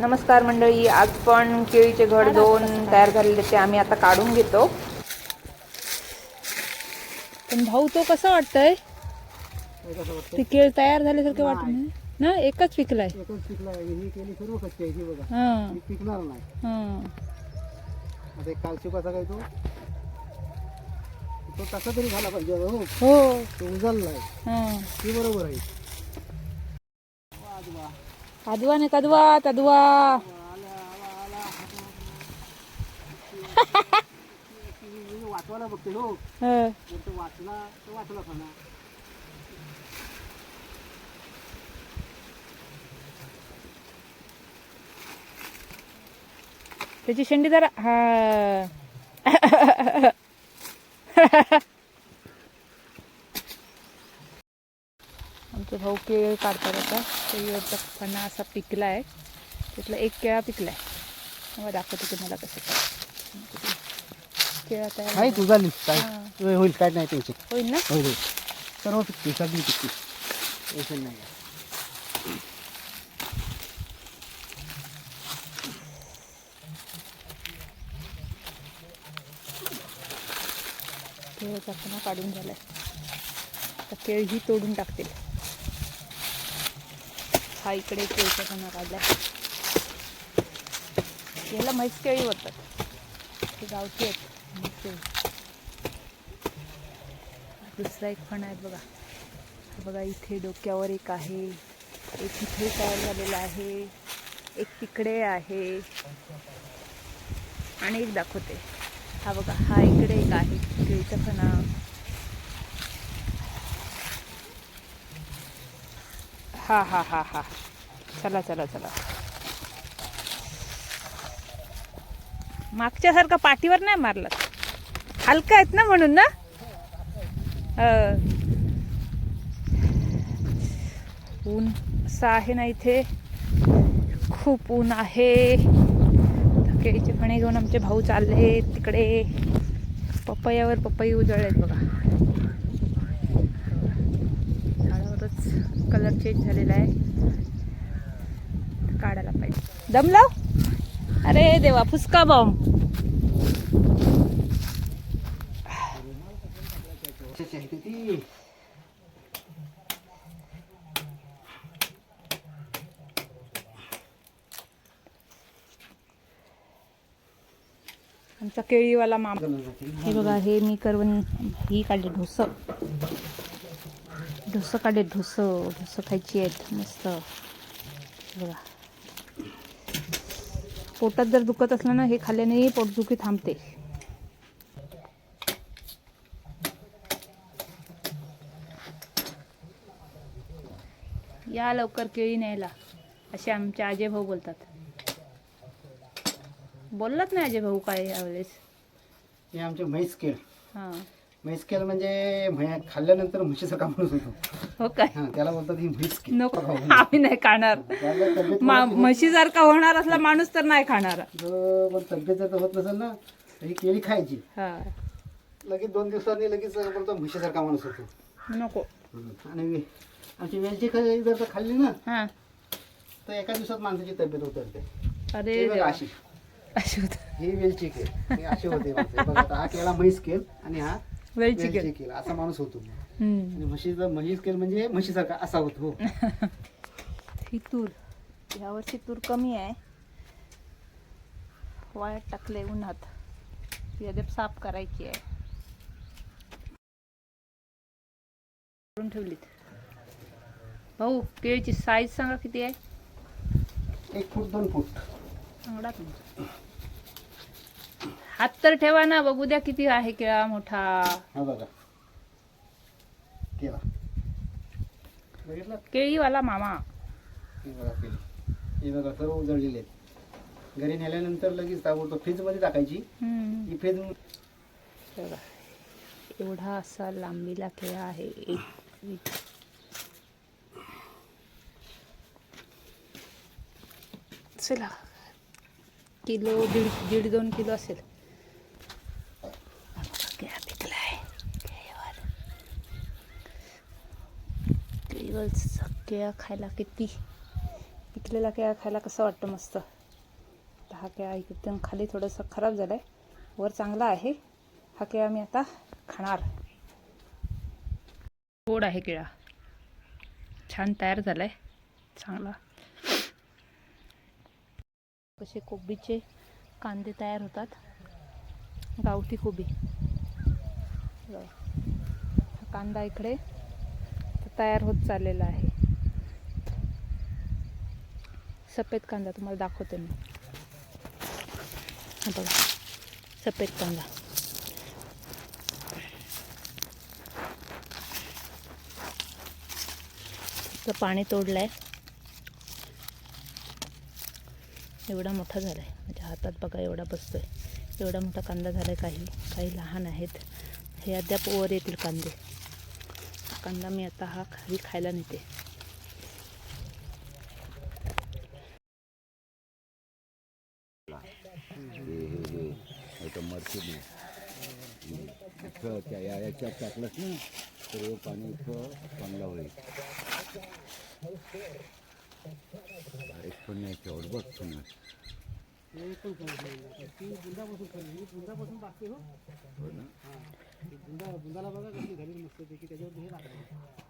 नमस्कार मंडळी आज पण केळीचे घड दोन तयार झालेले ते आम्ही आता काढून घेतो. पण भाऊ तो कसा वाटतंय? ती केळ तयार झाल्यासारखं वाटत नाही. ना एकच पिकलाय. एकच पिकला ही केली सर्व कच्ची आहे ही बघा. हा. ही पिकणार नाही. हा. आता एक कालची कसा काय तो? तो तसा तरी झाला पाहिजे हो. हो. तो उजळलाय. हा. ती बरोबर आहे. कदवा ने कदवा तदवा. वाचवायला बघते हो. वाचला तो वाचला त्याची शेंडी जरा हा. भाऊ केळ काढतात आता. केळीवरचा फणा असा पिकला आहे त्यातला एक केळा पिकलाय. मग दाखवते तुम्हाला कसं काय. केळा तयार आहे तुझा लिस्ट काय? हा. होय, होईल काय नाही टेन्शन होईल ना? होईल होईल सर्व पिकते सगळी पिकते टेन्शन नाही. केळीचा फणा काढून झालाय. आता केळ ही तोडून टाकतील. हा इकडे केळीचा फणा याला म्हैस केळी होतात ते गावठी आहेत केळी. दुसरा एक फण आहे बघा. बघा इथे डोक्यावर एक आहे. एक इथे तयार झालेला आहे. एक तिकडे आहे. आणि एक दाखवते. हा बघा हा इकडे एक आहे केळीचा फणा. हा हा हा हा. चला चला चला. मागच्यासारखा पाठीवर नाही मारला. हलका आहेत ना म्हणून ना? ऊन असं आहे ना इथे. खूप ऊन आहे. केळीचे फणे घेऊन आमचे भाऊ चालले तिकडे. पपयावर पपई उजळलेत बघा. चेंज झालेला आहे. काढायला पाहिजे. दम लाव अरे देवा फुसका बॉम्ब आमचा केळीवाला मामा. हे बघा हे मी करवून ही काढले ढोस ढोस काढले ढोस ढोस खायची आहेत मस्त. बघा. पोटात जर दुखत असलं ना हे खाल्ल्याने पोटदुखी थांबते. या लवकर केळी न्यायला असे आमचे आजे भाऊ बोलतात. बोललात नाही अजय भाऊ काय यावेळेस? हे आमचे म्हैस केळ. हां. म्हैस केळ म्हणजे म्है- खाल्ल्यानंतर म्हशीचा का माणूस होतो. हो काय? हा त्याला बोलतात ही म्हैस केळ नको आम्ही नाही खाणार. त्याला तब्येत मा- म्हशीसारखा होणार असला माणूस तर नाही खाणार. जो पण तब्येत जर होत नसेल ना तर ही केळी खायची. हा. लगेच दोन दिवसांनी लगेच बोलतो म्हशीसारखा माणूस होतो. नको. आणि वे- आमची वेलची खाल्ली जर का खाल्ली ना हा. तर एका दिवसात माणसाची तब्येत उतरते अरे हे बघा देवा. अशी. अशी होत. ही वेलची ही अशी होते माणसं. हे बघा आता हा केळा म्हैस केल आणि हा केल. असा माणूस होतो. आणि म्हशीचा म्हशीस केल म्हणजे म्हशीसारखा असा होतो ही. तूर. यावर्षी तूर कमी आहे. वाळत टाकले उन्हात. ती अद्याप साफ करायची आहे. करून ठेवलीत. भाऊ केळीची साईज सांगा किती आहे? एक फूट दोन फूट. चांगला तुमचा हात तर ठेवा ना बघू द्या किती आहे केळा मोठा. हा बघा. केला बघितलं केळीवाला मामा. हे बघा केली हे बघा सर्व उजळलेले आहेत. घरी नेल्यानंतर लगेच ताबडतोब फ्रीजमध्ये टाकायची. हम्म. ही फ्रीज बघा. एवढा असा लांबीला केळा आहे. एक चला. किलो दीड दीड दोन किलो असेल केळा पिकलाय केळीवर केळीवर केळा खायला किती? पिकलेला केळा खायला कसं वाटतं मस्त? आता हा केळा एकदम खाली थोडंसं खराब झालं आहे वर चांगला आहे. हा केळा मी आता खाणार. गोड आहे केळा. छान तयार झाला आहे चांगला. कसे कोबीचे कांदे तयार होतात. गावठी कोबी. हा कांदा इकडे. तयार होत चाललेला आहे. सफेद कांदा तुम्हाला दाखवते मी. हा बघा सफेद कांदा. पाणी तोडलं आहे एवढा मोठा झाला आहे म्हणजे हातात बघा एवढा बसतोय. एवढा मोठा कांदा झाला आहे काही काही लहान आहेत. हे अद्याप वर येतील कांदे. कांदा मी आता हा खाली खायला नेते. इथं त्या याच्यात टाकलंस ना तर हे पाणी इथं चांगलं होईल. एक पण नाही तेवढं बघ पुन्हा हे पण सांगितलं. ती बुंदापासून करली. मी बुंदापासून बाकी हो हां ना बुंदा बुंदाला बघा कशी झाली मस्त त्याच्यावर हे लागलं